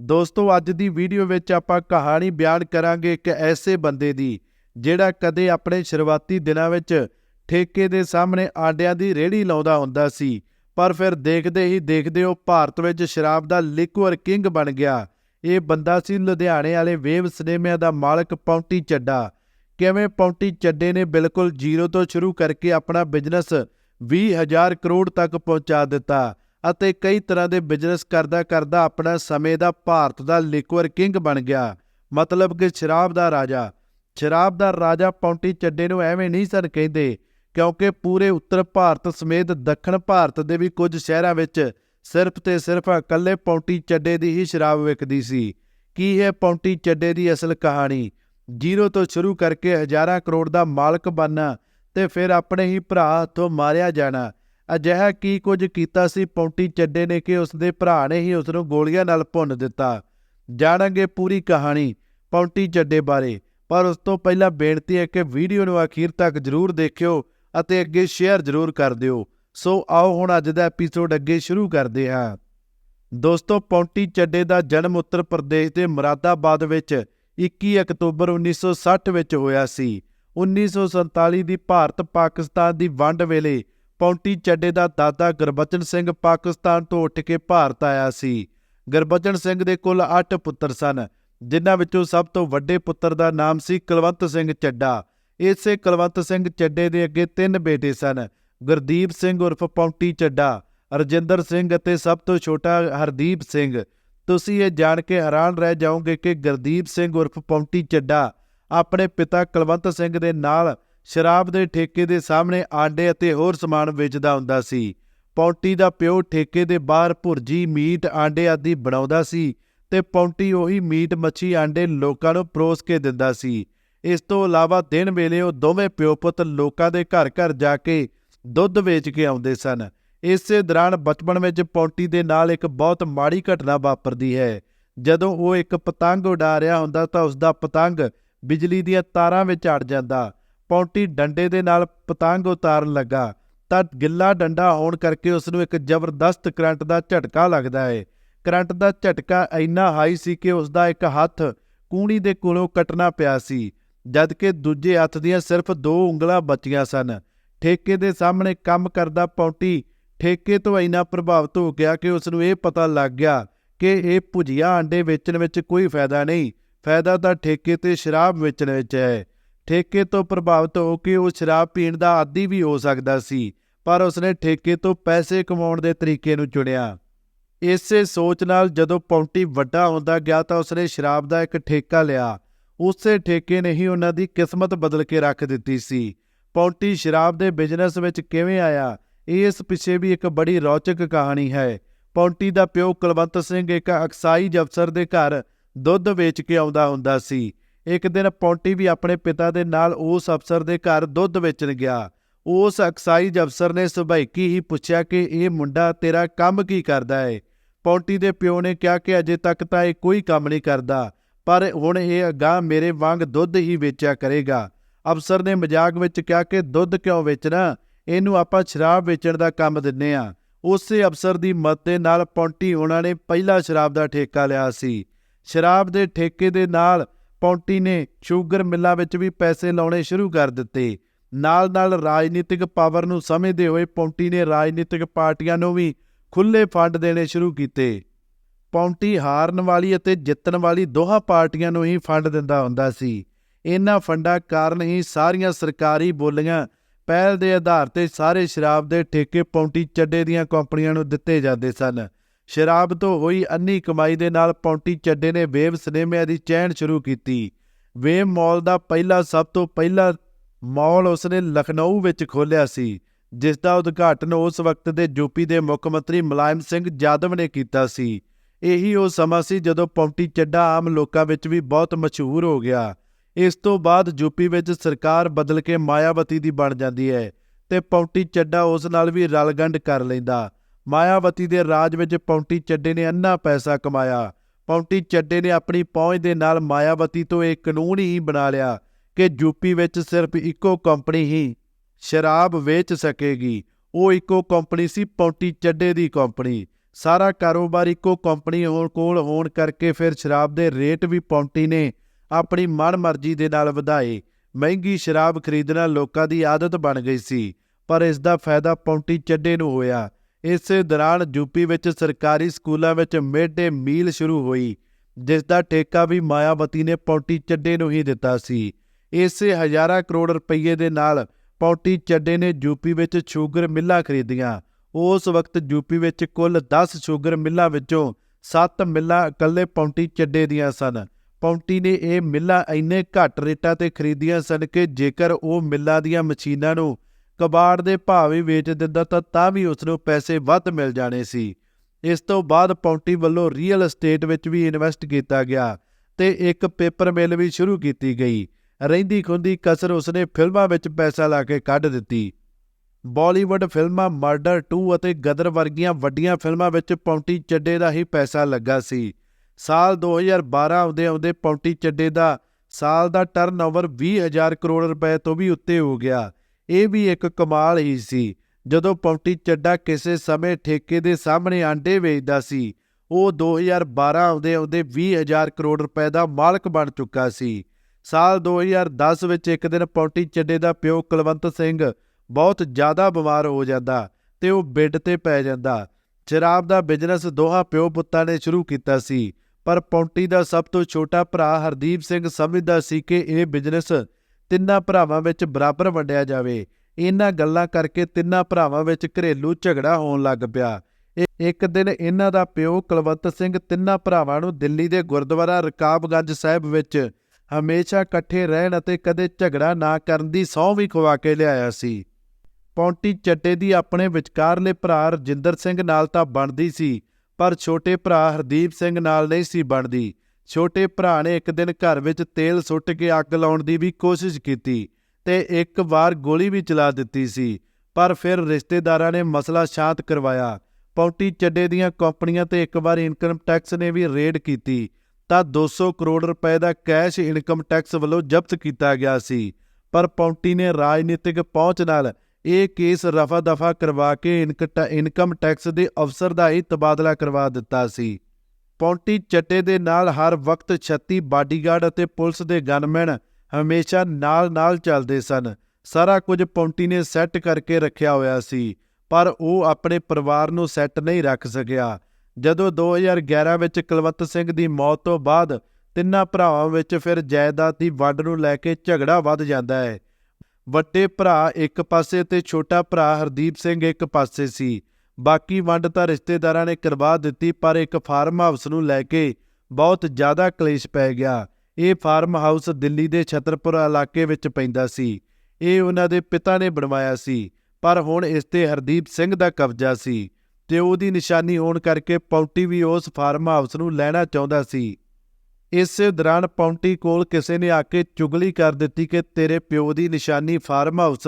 ਦੋਸਤੋ, ਅੱਜ ਦੀ ਵੀਡੀਓ ਵਿੱਚ ਆਪਾਂ ਕਹਾਣੀ ਬਿਆਨ ਕਰਾਂਗੇ ਇੱਕ ਐਸੇ ਬੰਦੇ ਦੀ, ਜਿਹੜਾ ਕਦੇ ਆਪਣੇ ਸ਼ੁਰੂਆਤੀ ਦਿਨਾਂ ਵਿੱਚ ਠੇਕੇ ਦੇ ਸਾਹਮਣੇ ਆਂਡਿਆਂ ਦੀ ਰੇਹੜੀ ਲਾਉਂਦਾ ਹੁੰਦਾ ਸੀ, ਪਰ ਫਿਰ ਦੇਖਦੇ ਹੀ ਦੇਖਦੇ ਉਹ ਭਾਰਤ ਵਿੱਚ ਸ਼ਰਾਬ ਦਾ ਲਿਕਵਰ ਕਿੰਗ ਬਣ ਗਿਆ। ਇਹ ਬੰਦਾ ਸੀ ਲੁਧਿਆਣੇ ਵਾਲੇ ਵੇਵ ਸਿਨੇਮਿਆਂ ਦਾ ਮਾਲਕ ਪੌਂਟੀ ਚੱਡਾ। ਕਿਵੇਂ ਪੌਂਟੀ ਚੱਡੇ ਨੇ ਬਿਲਕੁਲ ਜ਼ੀਰੋ ਤੋਂ ਸ਼ੁਰੂ ਕਰਕੇ ਆਪਣਾ ਬਿਜ਼ਨਸ 20000 ਕਰੋੜ ਤੱਕ ਪਹੁੰਚਾ ਦਿੱਤਾ। ਅਤੇ ਕਈ ਤਰ੍ਹਾਂ ਦੇ ਬਿਜ਼ਨਸ ਕਰਦਾ ਕਰਦਾ ਆਪਣਾ ਸਮੇਂ ਦਾ ਭਾਰਤ ਦਾ ਲਿਕਵਰ ਕਿੰਗ ਬਣ ਗਿਆ। ਮਤਲਬ ਕਿ ਸ਼ਰਾਬ ਦਾ ਰਾਜਾ। ਸ਼ਰਾਬ ਦਾ ਰਾਜਾ ਪੌਂਟੀ ਚੱਡੇ ਨੂੰ ਐਵੇਂ ਨਹੀਂ ਸਨ ਕਹਿੰਦੇ, ਕਿਉਂਕਿ ਪੂਰੇ ਉੱਤਰ ਭਾਰਤ ਸਮੇਤ ਦੱਖਣ ਭਾਰਤ ਦੇ ਵੀ ਕੁਝ ਸ਼ਹਿਰਾਂ ਵਿੱਚ ਸਿਰਫ ਤੇ ਸਿਰਫ ਇਕੱਲੇ ਪੌਂਟੀ ਚੱਡੇ ਦੀ ਹੀ ਸ਼ਰਾਬ ਵਿਕਦੀ ਸੀ। ਕੀ ਹੈ ਪੌਂਟੀ ਚੱਡੇ ਦੀ ਅਸਲ ਕਹਾਣੀ? ਜ਼ੀਰੋ ਤੋਂ ਸ਼ੁਰੂ ਕਰਕੇ ਹਜ਼ਾਰਾਂ ਕਰੋੜ ਦਾ ਮਾਲਕ ਬਣਨਾ ਤੇ ਫਿਰ ਆਪਣੇ ਹੀ ਭਰਾ ਹੱਥੋਂ ਮਾਰਿਆ ਜਾਣਾ। ਅਜਿਹਾ ਕੀ ਕੁਝ ਕੀਤਾ ਸੀ? ਪੌਂਟੀ ਚੱਡੇ ਨੇ ਕਿ ਉਸਦੇ ਭਰਾ ਨੇ ਹੀ ਉਸ ਨੂੰ ਗੋਲੀਆਂ ਨਾਲ ਭੁੰਨ ਦਿੱਤਾ। ਜਾਣਾਂਗੇ ਪੂਰੀ ਕਹਾਣੀ ਪੌਂਟੀ ਚੱਡੇ ਬਾਰੇ, ਪਰ ਉਸ ਤੋਂ ਪਹਿਲਾਂ ਬੇਨਤੀ ਹੈ ਕਿ ਵੀਡੀਓ ਨੂੰ ਅਖੀਰ ਤੱਕ ਜ਼ਰੂਰ ਦੇਖਿਓ ਅਤੇ ਅੱਗੇ ਸ਼ੇਅਰ ਜ਼ਰੂਰ ਕਰ ਦਿਓ। ਸੋ ਆਓ ਹੁਣ ਅੱਜ ਦਾ ਐਪੀਸੋਡ ਅੱਗੇ ਸ਼ੁਰੂ ਕਰਦੇ ਹਾਂ। ਦੋਸਤੋ, ਪੌਂਟੀ ਚੱਡੇ ਦਾ ਜਨਮ ਉੱਤਰ ਪ੍ਰਦੇਸ਼ ਦੇ ਮੁਰਾਦਾਬਾਦ ਵਿੱਚ 21 ਅਕਤੂਬਰ 1960 ਵਿੱਚ ਹੋਇਆ ਸੀ। 1947 ਦੀ ਭਾਰਤ ਪਾਕਿਸਤਾਨ ਦੀ ਵੰਡ ਵੇਲੇ ਪੌਂਟੀ ਚੱਡੇ ਦਾ ਦਾਦਾ ਗੁਰਬਚਨ ਸਿੰਘ ਪਾਕਿਸਤਾਨ ਤੋਂ ਉੱਠ ਕੇ ਭਾਰਤ ਆਇਆ ਸੀ। ਗੁਰਬਚਨ ਸਿੰਘ ਦੇ ਕੁੱਲ 8 ਪੁੱਤਰ ਸਨ, ਜਿਨ੍ਹਾਂ ਵਿੱਚੋਂ ਸਭ ਤੋਂ ਵੱਡੇ ਪੁੱਤਰ ਦਾ ਨਾਮ ਸੀ ਕੁਲਵੰਤ ਸਿੰਘ ਚੱਡਾ। ਇਸੇ ਕੁਲਵੰਤ ਸਿੰਘ ਚੱਡੇ ਦੇ ਅੱਗੇ ਤਿੰਨ ਬੇਟੇ ਸਨ, ਗੁਰਦੀਪ ਸਿੰਘ ਉਰਫ ਪੌਂਟੀ ਚੱਡਾ, ਰਜਿੰਦਰ ਸਿੰਘ ਅਤੇ ਸਭ ਤੋਂ ਛੋਟਾ ਹਰਦੀਪ ਸਿੰਘ। ਤੁਸੀਂ ਇਹ ਜਾਣ ਕੇ ਹੈਰਾਨ ਰਹਿ ਜਾਓਗੇ ਕਿ ਗੁਰਦੀਪ ਸਿੰਘ ਉਰਫ ਪੌਂਟੀ ਚੱਡਾ ਆਪਣੇ ਪਿਤਾ ਕੁਲਵੰਤ ਸਿੰਘ ਦੇ ਨਾਲ ਸ਼ਰਾਬ ਦੇ ਠੇਕੇ ਦੇ ਸਾਹਮਣੇ ਆਂਡੇ ਅਤੇ ਹੋਰ ਸਮਾਨ ਵੇਚਦਾ ਹੁੰਦਾ ਸੀ। ਪੌਂਟੀ ਦਾ ਪਿਓ ਠੇਕੇ ਦੇ ਬਾਹਰ ਭੁਰਜੀ, ਮੀਟ, ਆਂਡੇ ਆਦਿ ਬਣਾਉਂਦਾ ਸੀ ਤੇ ਪੌਂਟੀ ਉਹੀ ਮੀਟ, ਮੱਛੀ, ਆਂਡੇ ਲੋਕਾਂ ਨੂੰ ਪਰੋਸ ਕੇ ਦਿੰਦਾ ਸੀ। ਇਸ ਤੋਂ ਇਲਾਵਾ ਦਿਨ ਵੇਲੇ ਉਹ ਦੋਵੇਂ ਪਿਓ ਪੁੱਤ ਲੋਕਾਂ ਦੇ ਘਰ ਘਰ ਜਾ ਕੇ ਦੁੱਧ ਵੇਚ ਕੇ ਆਉਂਦੇ ਸਨ। ਇਸੇ ਦੌਰਾਨ ਬਚਪਨ ਵਿੱਚ ਪੌਂਟੀ ਦੇ ਨਾਲ ਇੱਕ ਬਹੁਤ ਮਾੜੀ ਘਟਨਾ ਵਾਪਰਦੀ ਹੈ। ਜਦੋਂ ਉਹ ਇੱਕ ਪਤੰਗ ਉਡਾ ਰਿਹਾ ਹੁੰਦਾ ਤਾਂ ਉਸ ਦਾ ਪਤੰਗ ਬਿਜਲੀ ਦੀਆਂ ਤਾਰਾਂ ਵਿੱਚ ਅੜ ਜਾਂਦਾ। ਪੌਂਟੀ ਡੰਡੇ ਦੇ ਨਾਲ ਪਤੰਗ ਉਤਾਰਨ ਲੱਗਾ ਤਾਂ ਗਿੱਲਾ ਡੰਡਾ ਹੋਣ ਕਰਕੇ ਉਸ ਨੂੰ ਇੱਕ ਜ਼ਬਰਦਸਤ ਕਰੰਟ ਦਾ ਝਟਕਾ ਲੱਗਦਾ ਹੈ ਕਰੰਟ ਦਾ ਝਟਕਾ ਇੰਨਾ ਹਾਈ ਸੀ ਕਿ ਉਸ ਦਾ ਇੱਕ ਹੱਥ ਕੂਣੀ ਦੇ ਕੋਲੋਂ ਕੱਟਣਾ ਪਿਆ ਸੀ, ਜਦਕਿ ਦੂਜੇ ਹੱਥ ਦੀਆਂ ਸਿਰਫ ਦੋ ਉਂਗਲਾਂ ਬਚੀਆਂ ਸਨ। ਠੇਕੇ ਦੇ ਸਾਹਮਣੇ ਕੰਮ ਕਰਦਾ ਪੌਂਟੀ ਠੇਕੇ ਤੋਂ ਇੰਨਾ ਪ੍ਰਭਾਵਿਤ ਹੋ ਗਿਆ ਕਿ ਉਸ ਨੂੰ ਇਹ ਪਤਾ ਲੱਗ ਗਿਆ ਕਿ ਇਹ ਭੁਜੀਆ ਆਂਡੇ ਵੇਚਣ ਵਿੱਚ ਕੋਈ ਫਾਇਦਾ ਨਹੀਂ, ਫਾਇਦਾ ਤਾਂ ਠੇਕੇ ਤੇ ਸ਼ਰਾਬ ਵੇਚਣ ਵਿੱਚ ਹੈ। ਠੇਕੇ ਤੋਂ ਪ੍ਰਭਾਵਿਤ ਹੋ ਕੇ ਉਹ ਸ਼ਰਾਬ ਪੀਣ ਦਾ ਆਦੀ ਵੀ ਹੋ ਸਕਦਾ ਸੀ, ਪਰ ਉਸਨੇ ਠੇਕੇ ਤੋਂ ਪੈਸੇ ਕਮਾਉਣ ਦੇ ਤਰੀਕੇ ਨੂੰ ਚੁਣਿਆ। ਇਸੇ ਸੋਚ ਨਾਲ ਜਦੋਂ ਪੌਂਟੀ ਵੱਡਾ ਹੁੰਦਾ ਗਿਆ ਤਾਂ ਉਸਨੇ ਸ਼ਰਾਬ ਦਾ ਇੱਕ ਠੇਕਾ ਲਿਆ। ਉਸੇ ਠੇਕੇ ਨੇ ਹੀ ਉਹਨਾਂ ਦੀ ਕਿਸਮਤ ਬਦਲ ਕੇ ਰੱਖ ਦਿੱਤੀ ਸੀ। ਪੌਂਟੀ ਸ਼ਰਾਬ ਦੇ ਬਿਜ਼ਨਸ ਵਿੱਚ ਕਿਵੇਂ ਆਇਆ, ਇਸ ਪਿੱਛੇ ਵੀ ਇੱਕ ਬੜੀ ਰੌਚਕ ਕਹਾਣੀ ਹੈ। ਪੌਂਟੀ ਦਾ ਪਿਓ ਕੁਲਵੰਤ ਸਿੰਘ ਇੱਕ ਅਕਸਾਈ ਅਫਸਰ ਦੇ ਘਰ ਦੁੱਧ ਵੇਚ ਕੇ ਆਉਂਦਾ ਹੁੰਦਾ ਸੀ। ਇੱਕ ਦਿਨ ਪੌਂਟੀ ਵੀ ਆਪਣੇ ਪਿਤਾ ਦੇ ਨਾਲ ਉਸ ਅਫਸਰ ਦੇ ਘਰ ਦੁੱਧ ਵੇਚਣ ਗਿਆ। ਉਸ ਐਕਸਾਈਜ਼ ਅਫਸਰ ਨੇ ਸੁਭਾਈਕੀ ਹੀ ਪੁੱਛਿਆ ਕਿ, ਇਹ ਮੁੰਡਾ ਤੇਰਾ ਕੰਮ ਕੀ ਕਰਦਾ ਹੈ ਪੌਂਟੀ ਦੇ ਪਿਓ ਨੇ ਕਿਹਾ ਕਿ, ਅਜੇ ਤੱਕ ਤਾਂ ਇਹ ਕੋਈ ਕੰਮ ਨਹੀਂ ਕਰਦਾ, ਪਰ ਹੁਣ ਇਹ ਅਗਾਹ ਮੇਰੇ ਵਾਂਗ ਦੁੱਧ ਹੀ ਵੇਚਿਆ ਕਰੇਗਾ। ਅਫਸਰ ਨੇ ਮਜ਼ਾਕ ਵਿੱਚ ਕਿਹਾ ਕਿ, ਦੁੱਧ ਕਿਉਂ ਵੇਚਣਾ? ਇਹਨੂੰ ਆਪਾਂ ਸ਼ਰਾਬ ਵੇਚਣ ਦਾ ਕੰਮ ਦਿੰਨੇ ਆ। ਉਸੇ ਅਫਸਰ ਦੀ ਮਦਦ ਦੇ ਨਾਲ ਪੌਂਟੀ ਉਹਨਾਂ ਨੇ ਪਹਿਲਾ ਸ਼ਰਾਬ ਦਾ ਠੇਕਾ ਲਿਆ ਸੀ। ਸ਼ਰਾਬ ਦੇ ਠੇਕੇ ਦੇ ਨਾਲ ਪੌਂਟੀ ਨੇ ਸ਼ੂਗਰ ਮਿੱਲਾਂ ਵਿੱਚ ਵੀ ਪੈਸੇ ਲਾਉਣੇ ਸ਼ੁਰੂ ਕਰ ਦਿੱਤੇ। ਨਾਲ-ਨਾਲ ਰਾਜਨੀਤਿਕ ਪਾਵਰ ਨੂੰ ਸਮਝਦੇ ਹੋਏ ਪੌਂਟੀ ਨੇ ਰਾਜਨੀਤਿਕ ਪਾਰਟੀਆਂ ਨੂੰ ਵੀ ਖੁੱਲੇ ਫੰਡ ਦੇਣੇ ਸ਼ੁਰੂ ਕੀਤੇ। ਪੌਂਟੀ ਹਾਰਨ ਵਾਲੀ ਅਤੇ ਜਿੱਤਣ ਵਾਲੀ ਦੋਹਾਂ ਪਾਰਟੀਆਂ ਨੂੰ ਹੀ ਫੰਡ ਦਿੰਦਾ ਹੁੰਦਾ ਸੀ। ਇਹਨਾਂ ਫੰਡਾਂ ਕਾਰਨ ਹੀ ਸਾਰੀਆਂ ਸਰਕਾਰੀ ਬੋਲੀਆਂ ਪਹਿਲ ਦੇ ਆਧਾਰ ਤੇ ਸਾਰੇ ਸ਼ਰਾਬ ਦੇ ਠੇਕੇ ਪੌਂਟੀ ਚੱਡੇ ਦੀਆਂ ਕੰਪਨੀਆਂ ਨੂੰ ਦਿੱਤੇ ਜਾਂਦੇ ਸਨ। ਸ਼ਰਾਬ ਤੋਂ ਹੋਈ ਅੰਨੀ ਕਮਾਈ ਦੇ ਨਾਲ ਪੌਂਟੀ ਚੱਡੇ ਨੇ ਵੇਵ ਸਿਨੇਮਿਆਂ ਦੀ ਚੈਨ ਸ਼ੁਰੂ ਕੀਤੀ। ਵੇਵ ਮਾਲ ਦਾ ਪਹਿਲਾ, ਸਭ ਤੋਂ ਪਹਿਲਾ ਮਾਲ ਉਸਨੇ ਲਖਨਊ ਵਿੱਚ ਖੋਲ੍ਹਿਆ ਸੀ ਜਿਸ ਦਾ ਉਦਘਾਟਨ ਉਸ ਵਕਤ ਦੇ ਯੂਪੀ ਦੇ ਮੁੱਖ ਮੰਤਰੀ ਮੁਲਾਇਮ ਸਿੰਘ ਯਾਦਵ ਨੇ ਕੀਤਾ ਸੀ। ਇਹੀ ਉਹ ਸਮਾਂ ਸੀ ਜਦੋਂ ਪੌਂਟੀ ਚੱਡਾ ਆਮ ਲੋਕਾਂ ਵਿੱਚ ਵੀ ਬਹੁਤ ਮਸ਼ਹੂਰ ਹੋ ਗਿਆ। ਇਸ ਤੋਂ ਬਾਅਦ ਯੂਪੀ ਵਿੱਚ ਸਰਕਾਰ ਬਦਲ ਕੇ ਮਾਇਆਵਤੀ ਦੀ ਬਣ ਜਾਂਦੀ ਹੈ ਤੇ ਪੌਂਟੀ ਚੱਡਾ ਉਸ ਨਾਲ ਵੀ ਰਲਗੰਡ ਕਰ ਲੈਂਦਾ। ਮਾਇਆਵਤੀ ਦੇ ਰਾਜ ਵਿੱਚ ਪੌਂਟੀ ਚੱਡੇ ਨੇ ਅੰਨਾ ਪੈਸਾ ਕਮਾਇਆ। ਪੌਂਟੀ ਚੱਡੇ ਨੇ ਆਪਣੀ ਪਹੁੰਚ ਦੇ ਨਾਲ ਮਾਇਆਵਤੀ ਤੋਂ ਇਹ ਕਾਨੂੰਨ ਹੀ ਬਣਾ ਲਿਆ ਕਿ ਯੂਪੀ ਵਿੱਚ ਸਿਰਫ ਇੱਕੋ ਕੰਪਨੀ ਹੀ ਸ਼ਰਾਬ ਵੇਚ ਸਕੇਗੀ। ਉਹ ਇੱਕੋ ਕੰਪਨੀ ਸੀ, ਪੌਂਟੀ ਚੱਡੇ ਦੀ ਕੰਪਨੀ। ਸਾਰਾ ਕਾਰੋਬਾਰ ਇੱਕੋ ਕੰਪਨੀ ਹੋਣ ਕੋਲ ਹੋਣ ਕਰਕੇ ਫਿਰ ਸ਼ਰਾਬ ਦੇ ਰੇਟ ਵੀ ਪੌਂਟੀ ਨੇ ਆਪਣੀ ਮਨਮਰਜ਼ੀ ਦੇ ਨਾਲ ਵਧਾਏ। ਮਹਿੰਗੀ ਸ਼ਰਾਬ ਖਰੀਦਣਾ ਲੋਕਾਂ ਦੀ ਆਦਤ ਬਣ ਗਈ ਸੀ, ਪਰ ਇਸ ਦਾ ਫਾਇਦਾ ਪੌਂਟੀ ਚੱਡੇ ਨੂੰ ਹੋਇਆ। ਇਸ ਦੌਰਾਨ ਯੂਪੀ ਵਿੱਚ ਸਰਕਾਰੀ ਸਕੂਲਾਂ ਵਿੱਚ ਮਿਡ ਡੇ ਮੀਲ ਸ਼ੁਰੂ ਹੋਈ ਜਿਸ ਦਾ ਠੇਕਾ ਵੀ ਮਾਇਆਵਤੀ ਨੇ ਪੌਂਟੀ ਚੱਡੇ ਨੂੰ ਹੀ ਦਿੱਤਾ ਸੀ। ਇਸੇ ਹਜ਼ਾਰਾਂ ਕਰੋੜ ਰੁਪਏ ਦੇ ਨਾਲ ਪੌਂਟੀ ਚੱਡੇ ਨੇ ਯੂਪੀ ਵਿੱਚ ਸ਼ੂਗਰ ਮਿੱਲਾਂ ਖਰੀਦੀਆਂ। ਉਸ ਵਕਤ ਯੂਪੀ ਵਿੱਚ ਕੁੱਲ 10 ਸ਼ੂਗਰ ਮਿੱਲਾਂ ਵਿੱਚੋਂ 7 ਮਿੱਲਾਂ ਇਕੱਲੇ ਪੌਂਟੀ ਚੱਡੇ ਦੀਆਂ ਸਨ। ਪੌਂਟੀ ਨੇ ਇਹ ਮਿੱਲਾਂ ਇੰਨੇ ਘੱਟ ਰੇਟਾਂ ਤੇ ਖਰੀਦੀਆਂ ਸਨ ਕਿ ਜੇਕਰ ਉਹ ਮਿੱਲਾਂ ਦੀਆਂ ਮਸ਼ੀਨਾਂ ਨੂੰ ਕਬਾੜ ਦੇ ਭਾਅ ਵੀ ਵੇਚ ਦਿੰਦਾ ਤਾਂ ਤਾਂ ਵੀ ਉਸ ਨੂੰ ਪੈਸੇ ਵੱਧ ਮਿਲ ਜਾਣੇ ਸੀ। ਇਸ ਤੋਂ ਬਾਅਦ ਪੌਂਟੀ ਵੱਲੋਂ ਰੀਅਲ ਏਸਟੇਟ ਵਿੱਚ ਵੀ ਇਨਵੈਸਟ ਕੀਤਾ ਗਿਆ ਤੇ ਇੱਕ ਪੇਪਰ ਮਿਲ ਵੀ ਸ਼ੁਰੂ ਕੀਤੀ ਗਈ। ਰਹਿੰਦੀ ਖੁੰਦੀ ਕਸਰ ਉਸਨੇ ਫਿਲਮਾਂ ਵਿੱਚ ਪੈਸਾ ਲਾ ਕੇ ਕੱਢ ਦਿੱਤੀ। ਬਾਲੀਵੁੱਡ ਫਿਲਮਾਂ ਮਰਡਰ 2 ਅਤੇ ਗਦਰ ਵਰਗੀਆਂ ਵੱਡੀਆਂ ਫਿਲਮਾਂ ਵਿੱਚ ਪੌਂਟੀ ਚੱਡੇ ਦਾ ਹੀ ਪੈਸਾ ਲੱਗਾ ਸੀ। ਸਾਲ 2012 ਆਉਂਦੇ ਆਉਂਦੇ ਪੌਂਟੀ ਚੱਡੇ ਦਾ ਸਾਲ ਦਾ ਟਰਨਓਵਰ 20000 ਕਰੋੜ ਰੁਪਏ ਤੋਂ ਵੀ ਉੱਤੇ ਹੋ ਗਿਆ। ਇਹ ਵੀ ਇੱਕ ਕਮਾਲ ਹੀ ਸੀ। ਜਦੋਂ ਪੌਂਟੀ ਚੱਡਾ ਕਿਸੇ ਸਮੇਂ ਠੇਕੇ ਦੇ ਸਾਹਮਣੇ ਆਂਡੇ ਵੇਚਦਾ ਸੀ, ਉਹ 2012 ਆਉਂਦੇ ਆਉਂਦੇ 20000 ਕਰੋੜ ਰੁਪਏ ਦਾ ਮਾਲਕ ਬਣ ਚੁੱਕਾ ਸੀ। ਸਾਲ 2010 ਵਿੱਚ ਇੱਕ ਦਿਨ ਪੌਂਟੀ ਚੱਡੇ ਦਾ ਪਿਓ ਕੁਲਵੰਤ ਸਿੰਘ ਬਹੁਤ ਜ਼ਿਆਦਾ ਬਿਮਾਰ ਹੋ ਜਾਂਦਾ ਤੇ ਉਹ ਬੈੱਡ ਤੇ ਪੈ ਜਾਂਦਾ। ਸ਼ਰਾਬ ਦਾ ਬਿਜ਼ਨਸ ਦੋਹਾਂ ਪਿਓ ਪੁੱਤਾਂ ਨੇ ਸ਼ੁਰੂ ਕੀਤਾ ਸੀ, ਪਰ ਪੌਂਟੀ ਦਾ ਸਭ ਤੋਂ ਛੋਟਾ ਭਰਾ ਹਰਦੀਪ ਸਿੰਘ ਸਮਝਦਾ ਸੀ ਕਿ ਇਹ ਬਿਜ਼ਨਸ ਤਿੰਨਾਂ ਭਰਾਵਾਂ ਵਿੱਚ ਬਰਾਬਰ ਵੰਡਿਆ ਜਾਵੇ। ਇਹਨਾਂ ਗੱਲਾਂ ਕਰਕੇ ਤਿੰਨਾਂ ਭਰਾਵਾਂ ਵਿੱਚ ਘਰੇਲੂ ਝਗੜਾ ਹੋਣ ਲੱਗ ਪਿਆ। ਇੱਕ ਦਿਨ ਇਹਨਾਂ ਦਾ ਪਿਓ ਕੁਲਵੰਤ ਸਿੰਘ ਤਿੰਨਾਂ ਭਰਾਵਾਂ ਨੂੰ ਦਿੱਲੀ ਦੇ ਗੁਰਦੁਆਰਾ ਰਕਾਬਗੰਜ ਸਾਹਿਬ ਵਿੱਚ ਹਮੇਸ਼ਾ ਇਕੱਠੇ ਰਹਿਣ ਅਤੇ ਕਦੇ ਝਗੜਾ ਨਾ ਕਰਨ ਦੀ ਸਹੁੰ ਵੀ ਖਵਾ ਕੇ ਲਿਆਇਆ ਸੀ। ਪੌਂਟੀ ਚੱਟੇ ਦੀ ਆਪਣੇ ਵਿਚਕਾਰਲੇ ਭਰਾ ਰਜਿੰਦਰ ਸਿੰਘ ਨਾਲ ਤਾਂ ਬਣਦੀ ਸੀ, ਪਰ ਛੋਟੇ ਭਰਾ ਹਰਦੀਪ ਸਿੰਘ ਨਾਲ ਨਹੀਂ ਸੀ ਬਣਦੀ। ਛੋਟੇ ਭਰਾ ਨੇ ਇੱਕ ਦਿਨ ਘਰ ਵਿੱਚ ਤੇਲ ਸੁੱਟ ਕੇ ਅੱਗ ਲਾਉਣ ਦੀ ਵੀ ਕੋਸ਼ਿਸ਼ ਕੀਤੀ ਤੇ ਇੱਕ ਵਾਰ ਗੋਲੀ ਵੀ ਚਲਾ ਦਿੱਤੀ ਸੀ, ਪਰ ਫਿਰ ਰਿਸ਼ਤੇਦਾਰਾਂ ਨੇ ਮਸਲਾ ਸ਼ਾਂਤ ਕਰਵਾਇਆ। ਪੌਂਟੀ ਚੱਡੇ ਦੀਆਂ ਕੰਪਨੀਆਂ ਤੇ ਇੱਕ ਵਾਰ ਇਨਕਮ ਟੈਕਸ ਨੇ ਵੀ ਰੇਡ ਕੀਤੀ ਤਾਂ 200 ਕਰੋੜ ਰੁਪਏ ਦਾ ਕੈਸ਼ ਇਨਕਮ ਟੈਕਸ ਵੱਲੋਂ ਜ਼ਬਤ ਕੀਤਾ ਗਿਆ ਸੀ, ਪਰ ਪੌਂਟੀ ਨੇ ਰਾਜਨੀਤਿਕ ਪਹੁੰਚ ਨਾਲ ਇਹ ਕੇਸ ਰਫਾ ਦਫਾ ਕਰਵਾ ਕੇ ਇਨਕਟ- ਇਨਕਮ ਟੈਕਸ ਦੇ ਅਫਸਰ ਦਾ ਹੀ ਤਬਾਦਲਾ ਕਰਵਾ ਦਿੱਤਾ ਸੀ। ਪੌਂਟੀ ਚੱਟੇ ਦੇ ਨਾਲ ਹਰ ਵਕਤ 36 ਬਾਡੀਗਾਰਡ ਅਤੇ ਪੁਲਿਸ ਦੇ ਗਨਮੈਨ ਹਮੇਸ਼ਾ ਨਾਲ-ਨਾਲ ਚੱਲਦੇ ਸਨ। ਸਾਰਾ ਕੁਝ ਪੌਂਟੀ ਨੇ ਸੈੱਟ ਕਰਕੇ ਰੱਖਿਆ ਹੋਇਆ ਸੀ, ਪਰ ਉਹ ਆਪਣੇ ਪਰਿਵਾਰ ਨੂੰ ਸੈੱਟ ਨਹੀਂ ਰੱਖ ਸਕਿਆ। ਜਦੋਂ 2011 ਵਿੱਚ ਕੁਲਵੰਤ ਸਿੰਘ ਦੀ ਮੌਤ ਤੋਂ ਬਾਅਦ ਤਿੰਨਾਂ ਭਰਾਵਾਂ ਵਿੱਚ ਫਿਰ ਜਾਇਦਾਦ ਦੀ ਵੰਡ ਨੂੰ ਲੈ ਕੇ ਝਗੜਾ ਵੱਧ ਜਾਂਦਾ ਹੈ। ਵੱਡੇ ਭਰਾ ਇੱਕ ਪਾਸੇ ਤੇ ਛੋਟਾ ਭਰਾ ਹਰਦੀਪ ਸਿੰਘ ਇੱਕ ਪਾਸੇ ਸੀ। ਬਾਕੀ ਵੰਡ ਤਾਂ ਰਿਸ਼ਤੇਦਾਰਾਂ ਨੇ ਕਰਵਾ ਦਿੱਤੀ, ਪਰ ਇੱਕ ਫਾਰਮ ਹਾਊਸ ਨੂੰ ਲੈ ਕੇ ਬਹੁਤ ਜ਼ਿਆਦਾ ਕਲੇਸ਼ ਪੈ ਗਿਆ। ਇਹ ਫਾਰਮ ਹਾਊਸ ਦਿੱਲੀ ਦੇ ਛਤਰਪੁਰ ਇਲਾਕੇ ਵਿੱਚ ਪੈਂਦਾ ਸੀ। ਇਹ ਉਹਨਾਂ ਦੇ ਪਿਤਾ ਨੇ ਬਣਵਾਇਆ ਸੀ, ਪਰ ਹੁਣ ਇਸ ਤੇ ਹਰਦੀਪ ਸਿੰਘ ਦਾ ਕਬਜ਼ਾ ਸੀ ਤੇ ਉਹਦੀ ਨਿਸ਼ਾਨੀ ਹੋਣ ਕਰਕੇ ਪੌਂਟੀ ਵੀ ਉਸ ਫਾਰਮ ਹਾਊਸ ਨੂੰ ਲੈਣਾ ਚਾਹੁੰਦਾ ਸੀ। ਇਸੇ ਦੌਰਾਨ ਪੌਂਟੀ ਕੋਲ ਕਿਸੇ ਨੇ ਆ ਕੇ ਚੁਗਲੀ ਕਰ ਦਿੱਤੀ ਕਿ ਤੇਰੇ ਪਿਓ ਦੀ ਨਿਸ਼ਾਨੀ ਫਾਰਮ ਹਾਊਸ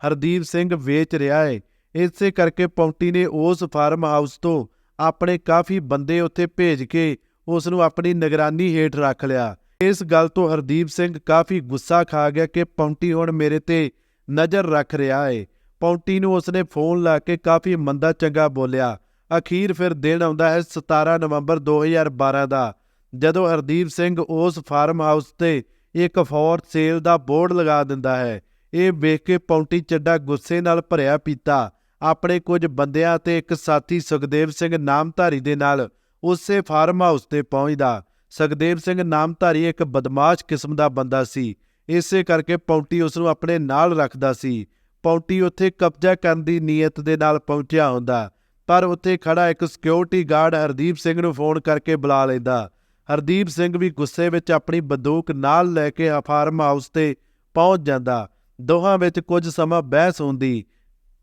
ਹਰਦੀਪ ਸਿੰਘ ਵੇਚ ਰਿਹਾ ਏ। ਇਸੇ ਕਰਕੇ ਪੌਂਟੀ ਨੇ ਉਸ ਫਾਰਮ ਹਾਊਸ ਤੋਂ ਆਪਣੇ ਕਾਫੀ ਬੰਦੇ ਉੱਥੇ ਭੇਜ ਕੇ ਉਸ ਨੂੰ ਆਪਣੀ ਨਿਗਰਾਨੀ ਹੇਠ ਰੱਖ ਲਿਆ। ਇਸ ਗੱਲ ਤੋਂ ਹਰਦੀਪ ਸਿੰਘ ਕਾਫੀ ਗੁੱਸਾ ਖਾ ਗਿਆ ਕਿ ਪੌਂਟੀ ਹੁਣ ਮੇਰੇ ਤੇ ਨਜ਼ਰ ਰੱਖ ਰਿਹਾ ਏ। ਪੌਂਟੀ ਨੂੰ ਉਸਨੇ ਫੋਨ ਲਾ ਕੇ ਕਾਫੀ ਮੰਦਾ ਚੰਗਾ ਬੋਲਿਆ। ਅਖੀਰ ਫਿਰ ਦਿਨ ਆਉਂਦਾ ਹੈ 17 ਨਵੰਬਰ 2012 ਦਾ, ਜਦੋਂ ਹਰਦੀਪ ਸਿੰਘ ਉਸ ਫਾਰਮ ਹਾਊਸ ਤੇ ਇੱਕ ਫੋਰ ਸੇਲ ਦਾ ਬੋਰਡ ਲਗਾ ਦਿੰਦਾ ਹੈ। ਇਹ ਵੇਖ ਕੇ ਪੌਂਟੀ ਚੱਡਾ ਗੁੱਸੇ ਨਾਲ ਭਰਿਆ ਪੀਤਾ। ਆਪਣੇ ਕੁਝ ਬੰਦਿਆਂ ਤੇ ਇੱਕ ਸਾਥੀ ਸੁਖਦੇਵ ਸਿੰਘ ਨਾਮਧਾਰੀ ਦੇ ਨਾਲ ਉਸੇ ਫਾਰਮ ਹਾਊਸ ਤੇ ਪਹੁੰਚਦਾ। ਸੁਖਦੇਵ ਸਿੰਘ ਨਾਮਧਾਰੀ ਇੱਕ ਬਦਮਾਸ਼ ਕਿਸਮ ਦਾ ਬੰਦਾ ਸੀ। ਇਸੇ ਕਰਕੇ ਪੌਂਟੀ ਉਸ ਨੂੰ ਆਪਣੇ ਨਾਲ ਰੱਖਦਾ ਸੀ। ਪੌਂਟੀ ਉੱਥੇ ਕਬਜ਼ਾ ਕਰਨ ਦੀ ਨੀਅਤ ਦੇ ਨਾਲ ਪਹੁੰਚਿਆ ਹੁੰਦਾ। ਪਰ ਉੱਥੇ ਖੜਾ ਇੱਕ ਸਿਕਿਉਰਿਟੀ ਗਾਰਡ ਹਰਦੀਪ ਸਿੰਘ ਨੂੰ ਫੋਨ ਕਰਕੇ ਬੁਲਾ ਲੈਂਦਾ। ਹਰਦੀਪ ਸਿੰਘ ਵੀ ਗੁੱਸੇ ਵਿੱਚ ਆਪਣੀ ਬੰਦੂਕ ਨਾਲ ਲੈ ਕੇ ਫਾਰਮ ਹਾਊਸ ਤੇ ਪਹੁੰਚ ਜਾਂਦਾ। ਦੋਹਾਂ ਵਿੱਚ ਕੁਝ ਸਮਾਂ ਬਹਿਸ ਹੁੰਦੀ।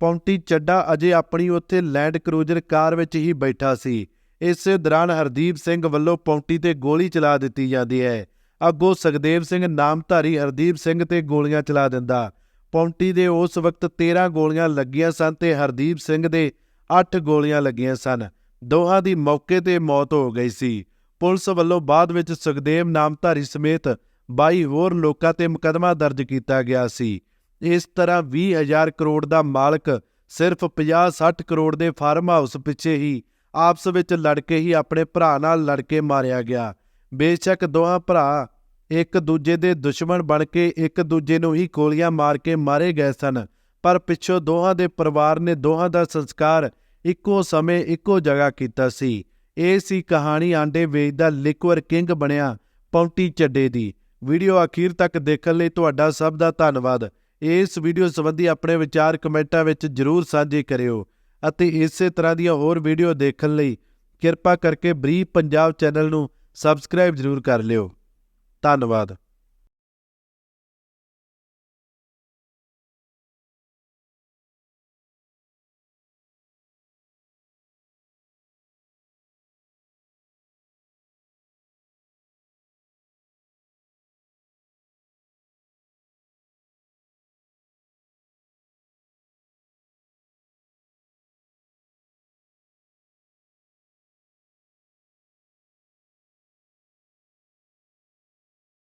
ਪੌਂਟੀ ਚੱਡਾ ਅਜੇ ਆਪਣੀ ਉੱਥੇ ਲੈਂਡ ਕਰੂਜ਼ਰ ਕਾਰ ਵਿੱਚ ਹੀ ਬੈਠਾ ਸੀ। ਇਸੇ ਦੌਰਾਨ ਹਰਦੀਪ ਸਿੰਘ ਵੱਲੋਂ ਪੌਂਟੀ ਤੇ ਗੋਲੀ ਚਲਾ ਦਿੱਤੀ ਜਾਂਦੀ ਹੈ। ਅੱਗੋਂ ਸੁਖਦੇਵ ਸਿੰਘ ਨਾਮਧਾਰੀ ਹਰਦੀਪ ਸਿੰਘ ਤੇ ਗੋਲੀਆਂ ਚਲਾ ਦਿੰਦਾ। ਪੌਂਟੀ ਦੇ ਉਸ ਵਕਤ 13 ਗੋਲੀਆਂ ਲੱਗੀਆਂ ਸਨ ਤੇ ਹਰਦੀਪ ਸਿੰਘ ਦੇ 8 ਗੋਲੀਆਂ ਲੱਗੀਆਂ ਸਨ। ਦੋਹਾਂ ਦੀ ਮੌਕੇ ਤੇ ਮੌਤ ਹੋ ਗਈ ਸੀ। ਪੁਲਿਸ ਵੱਲੋਂ ਬਾਅਦ ਵਿੱਚ ਸੁਖਦੇਵ ਨਾਮਧਾਰੀ ਸਮੇਤ 22 ਹੋਰ ਲੋਕਾਂ ਤੇ ਮੁਕਦਮਾ ਦਰਜ ਕੀਤਾ ਗਿਆ ਸੀ। ਇਸ ਤਰ੍ਹਾਂ 20000 ਕਰੋੜ ਦਾ ਮਾਲਕ ਸਿਰਫ 50-60 ਕਰੋੜ ਦੇ ਫਾਰਮ ਹਾਊਸ ਪਿੱਛੇ ਹੀ ਆਪਸ ਵਿੱਚ ਲੜ ਕੇ ਹੀ ਆਪਣੇ ਭਰਾ ਨਾਲ ਲੜ ਕੇ ਮਾਰਿਆ ਗਿਆ। ਬੇਸ਼ੱਕ ਦੋਹਾਂ ਭਰਾ ਇੱਕ ਦੂਜੇ ਦੇ ਦੁਸ਼ਮਣ ਬਣ ਕੇ ਇੱਕ ਦੂਜੇ ਨੂੰ ਹੀ ਗੋਲੀਆਂ ਮਾਰ ਕੇ ਮਾਰੇ ਗਏ ਸਨ, ਪਰ ਪਿੱਛੋਂ ਦੋਹਾਂ ਦੇ ਪਰਿਵਾਰ ਨੇ ਦੋਹਾਂ ਦਾ ਸੰਸਕਾਰ ਇੱਕੋ ਸਮੇਂ ਇੱਕੋ ਜਗ੍ਹਾ ਕੀਤਾ ਸੀ। ਇਹ ਸੀ ਕਹਾਣੀ ਆਂਡੇ ਵੇਚਦਾ ਲਿਕਵਰ ਕਿੰਗ ਬਣਿਆ ਪੌਂਟੀ ਚੱਡੇ ਦੀ। ਵੀਡੀਓ ਅਖੀਰ ਤੱਕ ਦੇਖਣ ਲਈ ਤੁਹਾਡਾ ਸਭ ਦਾ ਧੰਨਵਾਦ। ਇਸ ਵੀਡੀਓ ਸੰਬੰਧੀ ਆਪਣੇ ਵਿਚਾਰ ਕਮੈਂਟਾਂ ਵਿੱਚ ਜਰੂਰ ਸਾਂਝੇ ਕਰਿਓ ਅਤੇ ਇਸੇ ਤਰ੍ਹਾਂ ਦੀਆਂ ਹੋਰ ਵੀਡੀਓ ਦੇਖਣ ਲਈ ਕਿਰਪਾ ਕਰਕੇ ਬਰੀਫ ਪੰਜਾਬ ਚੈਨਲ ਨੂੰ ਸਬਸਕ੍ਰਾਈਬ ਜਰੂਰ ਕਰ ਲਿਓ। ਧੰਨਵਾਦ।